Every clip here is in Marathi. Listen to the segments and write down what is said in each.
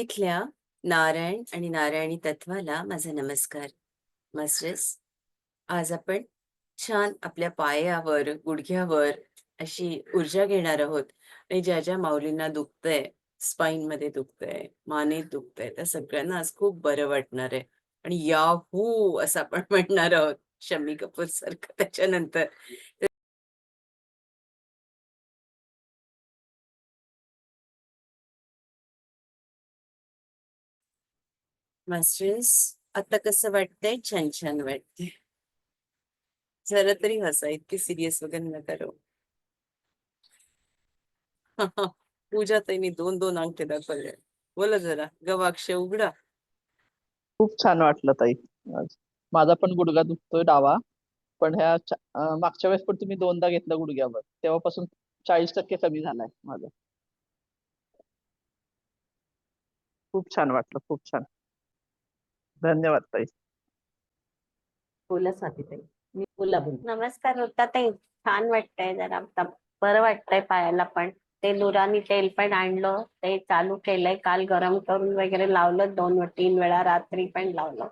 इथल्या नारायण आणि नारायणी तत्वाला माझा नमस्कार. मास्टर्स आज आपण छान आपल्या पायावर गुडघ्यावर अशी ऊर्जा घेणार आहोत. आणि ज्या ज्या माऊलींना दुखतंय स्पाईन मध्ये दुखतंय मानेत दुखतंय त्या सगळ्यांना आज खूप बरं वाटणार आहे. आणि याहू असं आपण म्हणणार आहोत. शम्मी कपूर सारखं त्याच्यानंतर. मास्टर्स आता कसं वाटतंय? छान छान वाटतंय. जरा तरी हसा इतकी सिरियस वगैरे नका राहू पूजा ताईनी दोन दोन अंगठे दाखवले. बोला जरा गवाक्ष उघडा. खूप छान वाटलं ताई. माझा पण गुडघा दुखतोय डावा. पण ह्या मागच्या वेळेस पण तुम्ही दोनदा घेतलं गुडघ्यावर. तेव्हापासून चाळीस टक्के कमी झालाय माझा. खूप छान वाटलं खूप छान. धन्यवाद ताई. बोला स्वातीताई मी बोला बोल. नमस्कार होता ते छान वाटतंय जरा. आता बरं वाटतंय पायाला पण. ते नुरानी तेल पण आणलं. ते चालू केलंय. काल गरम करून वगैरे लावलं. दोन तीन वेळा रात्री पण लावलं.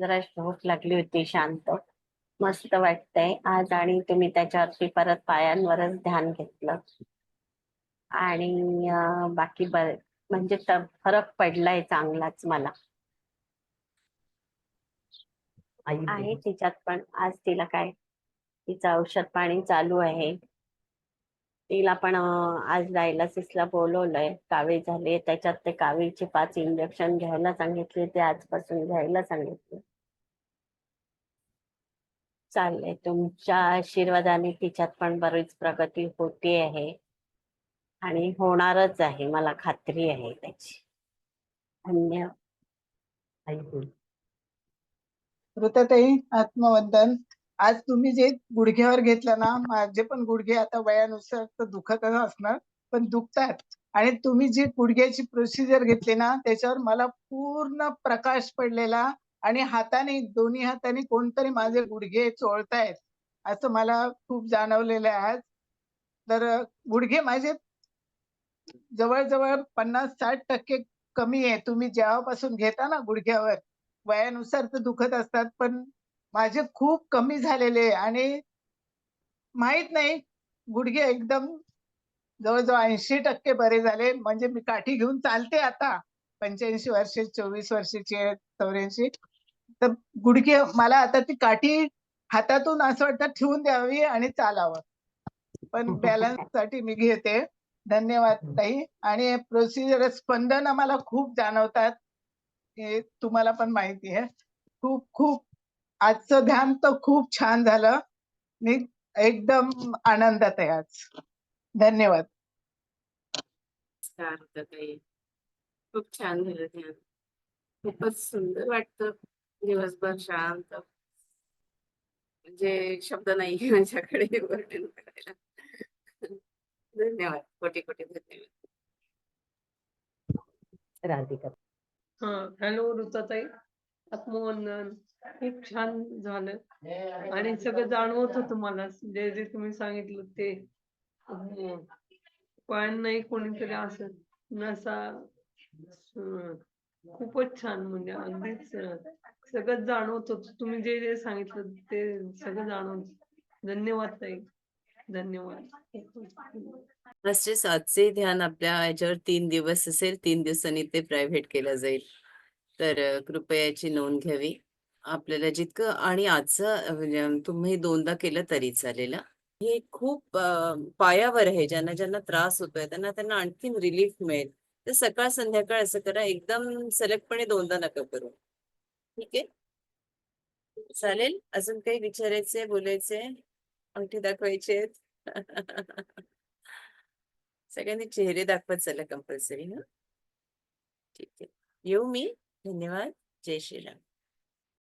जरा झोप लागली होती. शांत. मस्त वाटतंय. आज आणि तुम्ही त्याच्यावरती परत पायांवरच ध्यान घेतलं. आणि बाकी बर म्हणजे फरक पडलाय चांगलाच मला. आई आहे. तिच्यात पण. आज तिला काय तिचं औषध पाणी चालू आहे. तिला पण अं, आज डायलासिसला बोलवलंय. कावीळ झाली त्याच्यात ते कावीळचे पाच इंजेक्शन घ्यायला सांगितले. ते आजपासून घ्यायला सांगितले. चाललंय. तुमच्या आशीर्वादाने तिच्यात पण बरीच प्रगती होते आहे. आणि होणारच आहे. मला खात्री आहे त्याची. आई बोल. ऋताताई आत्मवंदन. आज तुम्ही जे गुडघ्यावर घेतलं ना माझे पण गुडघे आता वयानुसार तर दुखतच असणार पण दुखतात. आणि तुम्ही जी गुडघ्याची प्रोसिजर घेतली ना त्याच्यावर मला पूर्ण प्रकाश पडलेला आणि हाताने दोन्ही हाताने कोणतरी माझे गुडघे चोळतायत असं मला खूप जाणवलेलं आहे आज. तर गुडघे माझे जवळजवळ पन्नास साठ टक्के कमी आहे. तुम्ही जेव्हापासून घेता ना गुडघ्यावर वयानुसार तर दुखत असतात पण माझे खूप कमी झालेले आणि माहीत नाही गुडघे एकदम जवळजवळ ऐंशी टक्के बरे झाले. म्हणजे मी काठी घेऊन चालते आता पंच्याऐंशी वर्षे चोवीस वर्षाची चौऱ्याऐंशी. तर गुडघे मला आता ती काठी हातातून असं वाटतं ठेवून द्यावी आणि चालावं. पण बॅलन्ससाठी मी घेते. धन्यवाद ताई. आणि प्रोसिजर स्पंदन मला खूप जाणवतात. हे तुम्हाला पण माहिती आहे. खूप खूप आजचं ध्यान तर खूप छान झालं. मी एकदम आनंदात आहे आज. धन्यवाद. खूप छान झालं ध्यान. खूपच सुंदर वाटतं. दिवसभर शांत. म्हणजे शब्द नाही माझ्याकडे वर्णन करायला. धन्यवाद. कोटी कोटी धन्यवाद. राधिका. हा हॅलो ऋताताई आत्मवंदन. खूप छान झालं. आणि सगळं जाणवत होत मला. जे जे तुम्ही सांगितलं ते. अं, कोणीतरी असं नसा. खूपच छान म्हणजे अगदीच सगळं जाणवत होत. तुम्ही जे जे सांगितलं ते सगळं जाणवत. धन्यवाद ताई. धन्यवाद. मास्टर्स आजचे ध्यान आपल्या याच्यावर तीन दिवस असेल तीन दिवसांनी ते प्रायव्हेट केलं जाईल. तर कृपयाची नोंद घ्यावी. आपल्याला जितकं आणि आजचं म्हणजे तुम्ही दोनदा केलं तरी चालेल हे. खूप पायावर आहे. ज्यांना ज्यांना त्रास होतोय त्यांना त्यांना आणखीन रिलीफ मिळेल. तर सकाळ संध्याकाळ असं करा. एकदम सलगपणे दोनदा नका करू. ठीक आहे? चालेल? अजून काही विचारायचे बोलायचे अंगठी दाखवायचे सगळ्यांनी चेहरे दाखवत चला कंपल्सरी हा ठीक आहे. येऊ मी. धन्यवाद. जय श्रीराम.